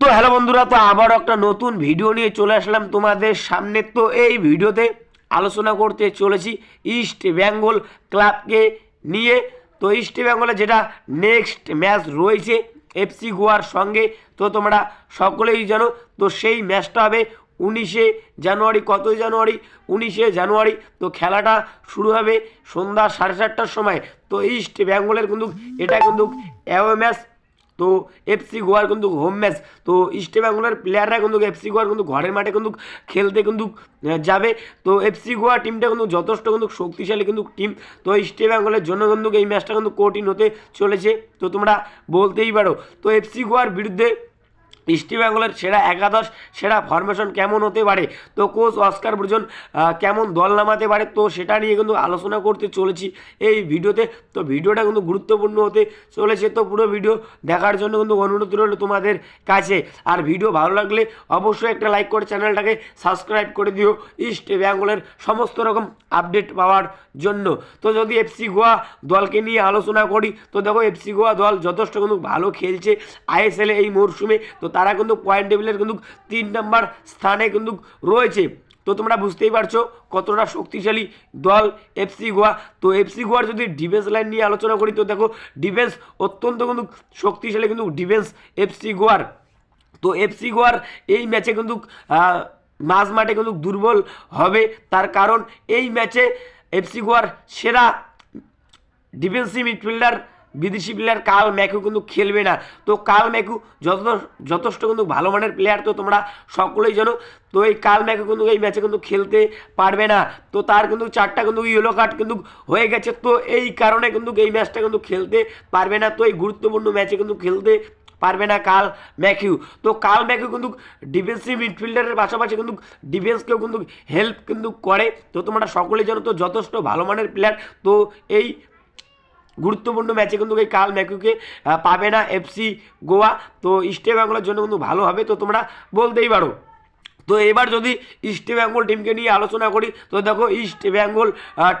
তো হ্যালো বন্ধুরা, তো আবার একটা নতুন ভিডিও নিয়ে চলে আসলাম তোমাদের সামনে। তো এই ভিডিওতে আলোচনা করতে চলেছি ইস্ট বেঙ্গল ক্লাবকে নিয়ে। তো ইস্ট বেঙ্গলে যেটা নেক্সট ম্যাচ রয়েছে এফসি গোয়ার সঙ্গে, তো তোমরা সকলেই জানো। তো সেই ম্যাচটা হবে উনিশে জানুয়ারি, কতই জানুয়ারি? উনিশে জানুয়ারি, তো খেলাটা শুরু হবে সন্ধ্যা সাড়ে চারটার সময়। তো ইস্ট বেঙ্গলের কিন্তু, এটা কিন্তু অ্যাওয়ে ম্যাচ তো এফসি গোয়ার কিন্তু হোম ম্যাচ তো ইস্ট বেঙ্গলের প্লেয়াররা কিন্তু এফসি গোয়ার কিন্তু ঘরের মাঠে কিন্তু খেলতে কিন্তু যাবে। তো এফসি গোয়া টিমটা কিন্তু যথেষ্ট কিন্তু শক্তিশালী কিন্তু টিম তো ইস্ট বেঙ্গলের জন্য কিন্তু এই ম্যাচটা কিন্তু কঠিন হতে চলেছে। তো তোমরা বলতেই পারো। তো এফসি গোয়ার বিরুদ্ধে ইস্ট বেঙ্গলের সেরা একাদশ, সেরা ফরমেশন কেমন হতে পারে? তো কোচ অস্কার ব্রুজন কেমন দল নামাতে পারে? তো সেটা নিয়ে কিন্তু আলোচনা করতে চলেছি এই ভিডিওতে। তো ভিডিওটা কিন্তু গুরুত্বপূর্ণ হতে চলেছে। তো পুরো ভিডিও দেখার জন্য কিন্তু অনুরোধ রইল তোমাদের কাছে। আর ভিডিও ভালো লাগলে অবশ্যই একটা লাইক করে চ্যানেলটাকে সাবস্ক্রাইব করে দিও ইস্ট বেঙ্গলের সমস্ত রকম আপডেট পাওয়ার জন্য। তো যদি এফসি গোয়া দলকে নিয়ে আলোচনা করি, তো দেখো এফসি গোয়া দল যথেষ্ট কিন্তু ভালো খেলছে। আইএসএলে এই মরশুমে, তো তারা কিন্তু পয়েন্ট টেবিলের কিন্তু তিন নম্বর স্থানে কিন্তু রয়েছে। তো তোমরা বুঝতেই পারছ কতটা শক্তিশালী দল এফসি গোয়া। তো এফসি গোয়ার যদি ডিফেন্স লাইন নিয়ে আলোচনা করি, তো দেখো ডিফেন্স অত্যন্ত কিন্তু শক্তিশালী কিন্তু ডিফেন্স এফসি গোয়ার। তো এফসি গোয়ার এই ম্যাচে কিন্তু মাঝ মাঠে কিন্তু দুর্বল হবে। তার কারণ এই ম্যাচে এফসি গোয়ার সেরা ডিফেন্সিভ মিডফিল্ডার বিদেশি প্লেয়ার কাল ম্যাকু কিন্তু খেলবে না। তো কাল ম্যাকু যত যথেষ্ট কিন্তু ভালো মানের প্লেয়ার তো তোমরা সকলেই জানো। তো এই কাল ম্যাকু কিন্তু এই ম্যাচে কিন্তু খেলতে পারবে না। তো তার কিন্তু চারটা কিন্তু ইয়েলো কার্ড কিন্তু হয়ে গেছে। তো এই কারণে কিন্তু এই ম্যাচটা কিন্তু খেলতে পারবে না। তো এই গুরুত্বপূর্ণ ম্যাচে কিন্তু খেলতে পারবে না কাল ম্যাকিউ তো কাল ম্যাকিউ কিন্তু ডিফেন্সিভ মিডফিল্ডারের পাশাপাশি কিন্তু ডিফেন্সকেও কিন্তু হেল্প কিন্তু করে। তো তোমরা সকলেই জানো তো যথেষ্ট ভালো মানের প্লেয়ার তো এই গুরুত্বপূর্ণ ম্যাচে কিন্তু এই কাল ম্যাকুকে পাবে না এফসি গোয়া। তো ইস্ট বেঙ্গলের জন্য কিন্তু ভালো হবে, তো তোমরা বলতেই পারো। তো এবার যদি ইস্ট বেঙ্গল টিমকে নিয়ে আলোচনা করি, তো দেখো ইস্ট বেঙ্গল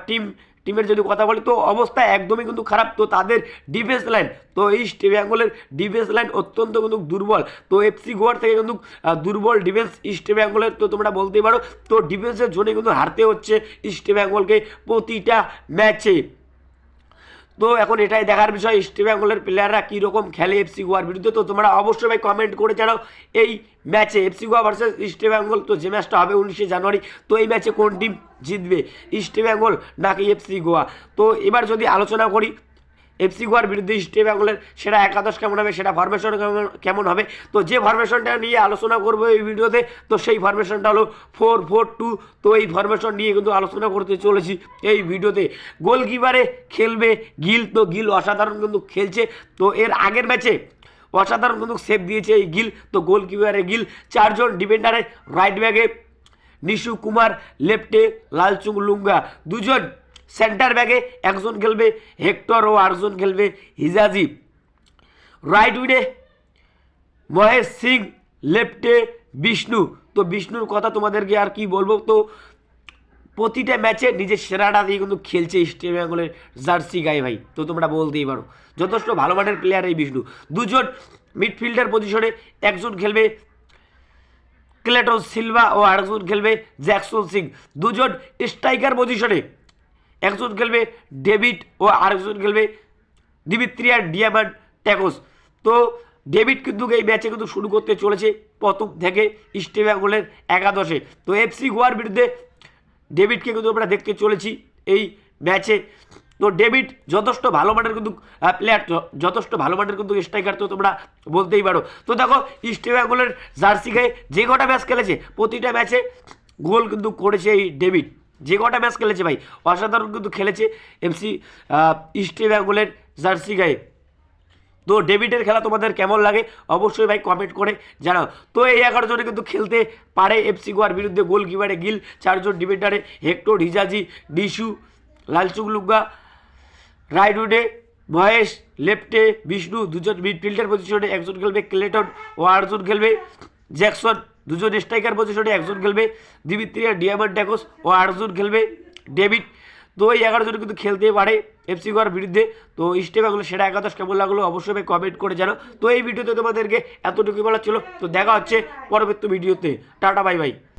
টিম, টিমের যদি কথা বলি, তো অবস্থা একদমই কিন্তু খারাপ। তো তাদের ডিফেন্স লাইন, তো ইস্ট বেঙ্গলের ডিফেন্স লাইন অত্যন্ত কিন্তু দুর্বল। তো এফসি গোয়ার থেকে কিন্তু দুর্বল ডিফেন্স ইস্ট বেঙ্গলের, তো তোমরা বলতেই পারো। তো ডিফেন্সের জন্য কিন্তু হারতে হচ্ছে ইস্ট বেঙ্গলকে প্রতিটা ম্যাচে। তো এখন এটাই দেখার বিষয় ইস্ট বেঙ্গলের প্লেয়াররা কীরকম খেলে এফসি গোয়ার বিরুদ্ধে? তো তোমরা অবশ্যই ভাই কমেন্ট করে জানাও এই ম্যাচে FC Goa versus East Bengal তো যে ম্যাচটা হবে উনিশে জানুয়ারি, তো এই ম্যাচে কোন টিম জিতবে? ইস্ট বেঙ্গল নাকি এফসি গোয়া? তো এবার যদি আলোচনা করি এফসি গোয়ার বিরুদ্ধে ইস্ট বেঙ্গলের সেটা একাদশ কেমন হবে, সেটা ফরমেশন কেমন- কেমন হবে? তো যে ফরমেশনটা নিয়ে আলোচনা করব এই ভিডিওতে, তো সেই ফরমেশনটা হলো ফোর ফোর টু তো এই ফরমেশন নিয়ে কিন্তু আলোচনা করতে চলেছি এই ভিডিওতে। গোলকিপারে খেলবে গিল, তো গিল অসাধারণ কিন্তু খেলছে। তো এর আগের ম্যাচে অসাধারণ কিন্তু সেভ দিয়েছে এই গিল, তো গোলকিপারে গিল। চারজন ডিফেন্ডারে রাইট ব্যাগে নিশু কুমার লেফটে লালচুং লুঙ্গা। দুজন সেন্টার ব্যাগে একজন খেলবে, হেক্টর ও আটজন খেলবে হিজাজি। রাইট উইডে মহেশ সিং লেফটে বিষ্ণু। তো বিষ্ণুর কথা তোমাদেরকে আর কি বলব? তো প্রতিটা ম্যাচে নিজের সেরাটা দিয়ে কিন্তু খেলছে ইস্ট বেঙ্গলের জার্সি গায়ে ভাই। তো তোমরা বলতেই পারো। যথেষ্ট ভালো মানের প্লেয়ার এই বিষ্ণু। দুজন মিডফিল্ডার পজিশনে একজন খেলবে ক্লেটন সিলভা ও আরেকজন খেলবে জ্যাকসন সিং দুজন স্ট্রাইকার পজিশনে একজন খেলবে ডেভিড ও আরেকজন খেলবে দিমিত্রিয়া ডিয়ামান্ড ট্যাকোস তো ডেভিড কিন্তু এই ম্যাচে কিন্তু শুরু করতে চলেছে প্রথম থেকে ইস্ট একাদশে। তো এফসি গোয়ার বিরুদ্ধে ডেভিডকে কিন্তু আমরা দেখতে চলেছি এই ম্যাচে। তো ডেভিড যথেষ্ট ভালো মানের কিন্তু প্লেয়ার যথেষ্ট ভালো মানের কিন্তু স্ট্রাইকার তো তোমরা বলতেই পারো। তো দেখো ইস্ট জার্সি গায়ে যে কটা ম্যাচ খেলেছে, প্রতিটা ম্যাচে গোল কিন্তু করেছে এই ডেভিড। যে কটা ম্যাচ খেলেছে ভাই, অসাধারণ কিন্তু খেলেছে এমসি ইস্ট বেঙ্গলের জার্সি গায়ে। তো ডেভিডের খেলা তোমাদের কেমন লাগে অবশ্যই ভাই কমেন্ট করে জানাও। তো এই এগারো জনে কিন্তু খেলতে পারে এফসি গোয়ার বিরুদ্ধে গোলকিপারে গিল, চারজন ডিফেন্ডারে হেক্টর, হিজাজি ডিসু লালচুক লুগা রাইট উডে মহেশ, লেফটে বিষ্ণু, দুজন মিডফিল্ডার পজিশনে একজন খেলবে, ক্লেটন ও আটজন খেলবে জ্যাকসন। দুজন স্ট্রাইকার পজিশনে একজন খেলবে দিবিত্রিয়া ডিয়ামন্ড ড্যাকোস ও আটজন খেলবে ডেভিড তো এই এগারো জন কিন্তু খেলতেই পারে এফসি গোয়ার বিরুদ্ধে। তো ইস্টেফাগুলো সেরা একাদশ কেমন লাগল অবশ্যই কমেন্ট করে জানো তো এই ভিডিওতে তোমাদেরকে এতটুকু বলা ছিল। তো দেখা হচ্ছে পরবর্তী ভিডিওতে। Tata bye bye